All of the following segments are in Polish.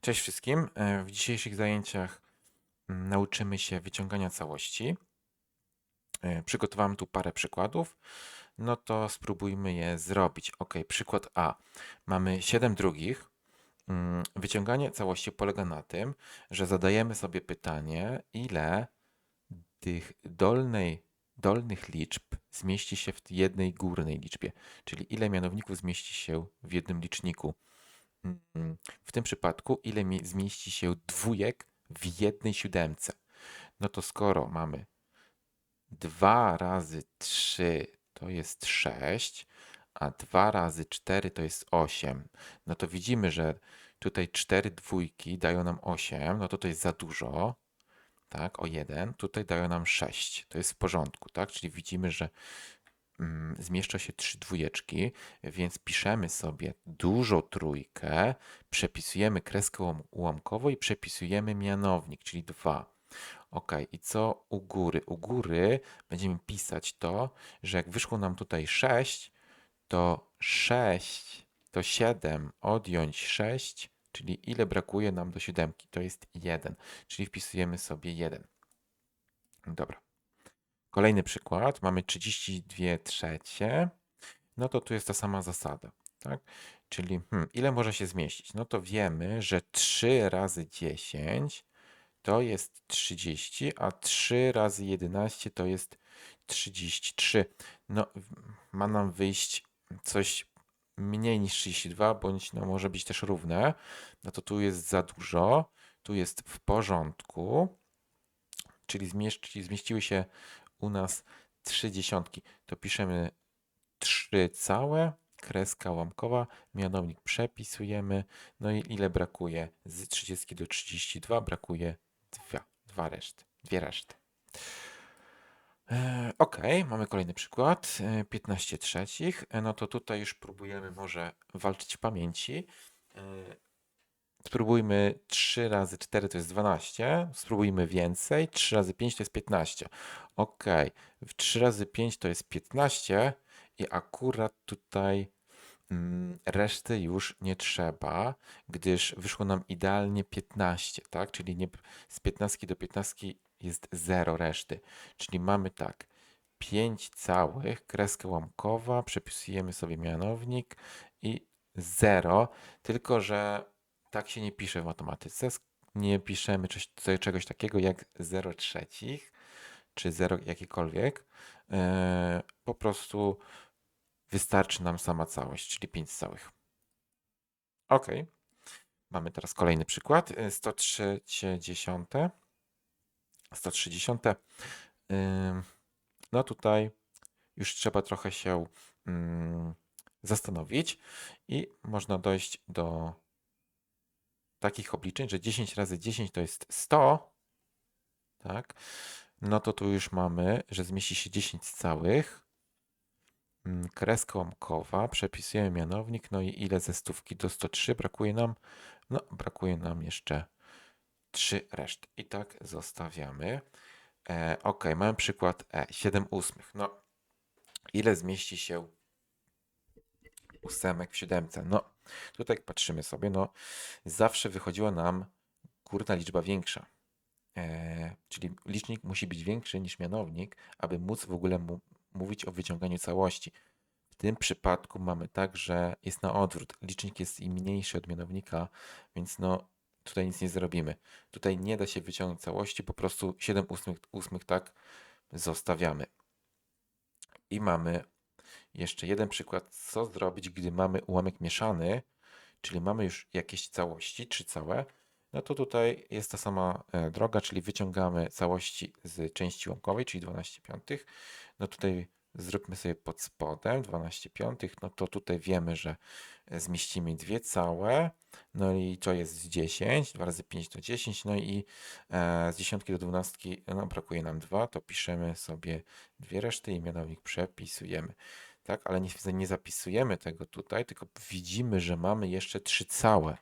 Cześć wszystkim. E, W dzisiejszych zajęciach mm, nauczymy się wyciągania całości. E, Przygotowałem tu parę przykładów. No to spróbujmy je zrobić. Ok, przykład A. Mamy 7 drugich. Mm, Wyciąganie całości polega na tym, że zadajemy sobie pytanie, ile tych dolnej, dolnych liczb zmieści się w jednej górnej liczbie, czyli ile mianowników zmieści się w jednym liczniku. Mm, W tym przypadku, ile mi zmieści się dwójek w jednej siódemce? No to skoro mamy 2 razy 3 to jest 6, a 2 razy 4 to jest 8, no to widzimy, że tutaj 4 dwójki dają nam 8, no to to jest za dużo, tak, o 1, tutaj dają nam 6, to jest w porządku, tak, czyli widzimy, że zmieszcza się trzy dwójeczki, więc piszemy sobie dużą trójkę, przepisujemy kreskę ułam- ułamkową i przepisujemy mianownik, czyli 2. Ok, i co u góry? U góry będziemy pisać to, że jak wyszło nam tutaj 6, to 6 to 7 odjąć 6, czyli ile brakuje nam do siódemki? To jest 1, czyli wpisujemy sobie 1. Dobra. Kolejny przykład. Mamy 32 trzecie. No to tu jest ta sama zasada, tak? Czyli hmm, ile może się zmieścić? No to wiemy, że 3 razy 10 to jest 30, a 3 razy 11 to jest 33. No, ma nam wyjść coś mniej niż 32, bądź no, może być też równe. No to tu jest za dużo, tu jest w porządku, czyli zmieści, zmieściły się u nas trzy dziesiątki. To piszemy 3 całe, kreska łamkowa, mianownik przepisujemy. No i ile brakuje? Z 30 do 32 brakuje 2, dwa reszty, dwie reszty. E, Ok, mamy kolejny przykład. e, 15 trzecich. E, No to tutaj już próbujemy może walczyć w pamięci. Spróbujmy 3 razy 4 to jest 12. Spróbujmy więcej. 3 razy 5 to jest 15. Ok, w 3 razy 5 to jest 15 i akurat tutaj mm, reszty już nie trzeba, gdyż wyszło nam idealnie 15, tak? Czyli nie, z 15 do 15 jest 0 reszty. Czyli mamy tak, 5 całych, kreskę łamkowa, przepisujemy sobie mianownik i 0, tylko że tak się nie pisze w matematyce. Nie piszemy coś, co- czegoś takiego jak 0 trzecich czy 0 jakiekolwiek. E, po prostu wystarczy nam sama całość, czyli 5 całych. Ok. Mamy teraz kolejny przykład. e, 130. 130. Ym, No tutaj już trzeba trochę się mm, zastanowić i można dojść do takich obliczeń, że 10 razy 10 to jest 100, tak? No to tu już mamy, że zmieści się 10 całych. Mm, Kreska łamkowa, przepisujemy mianownik, no i ile ze stówki do 103 brakuje nam? No, brakuje nam jeszcze 3 reszty. I tak zostawiamy. E, ok, mamy przykład E, 7 ósmych. No, ile zmieści się ósemek w siódemce? No, tutaj jak patrzymy sobie, no, zawsze wychodziła nam górna liczba większa. E, czyli licznik musi być większy niż mianownik, aby móc w ogóle mu, mówić o wyciąganiu całości. W tym przypadku mamy tak, że jest na odwrót. Licznik jest i mniejszy od mianownika, więc no tutaj nic nie zrobimy. Tutaj nie da się wyciągnąć całości, po prostu 7 ósmych, ósmych tak zostawiamy. I mamy jeszcze jeden przykład, co zrobić, gdy mamy ułamek mieszany, czyli mamy już jakieś całości, trzy całe, no to tutaj jest ta sama e, droga, czyli wyciągamy całości z części łamkowej, czyli 12 piątych. No tutaj zróbmy sobie pod spodem 12 piątych, no to tutaj wiemy, że e, zmieścimy dwie całe, no i to jest 10, 2 razy 5 to 10, no i e, z dziesiątki do dwunastki no, brakuje nam 2, to piszemy sobie dwie reszty i mianownik przepisujemy. Tak, ale nie, nie zapisujemy tego tutaj, tylko widzimy, że mamy jeszcze trzy całe.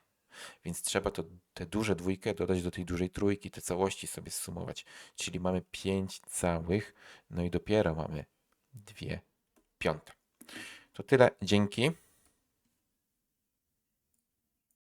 Więc trzeba to, tę duże dwójkę dodać do tej dużej trójki, te całości sobie zsumować. Czyli mamy 5 całych, no i dopiero mamy dwie piąte. To tyle, dzięki.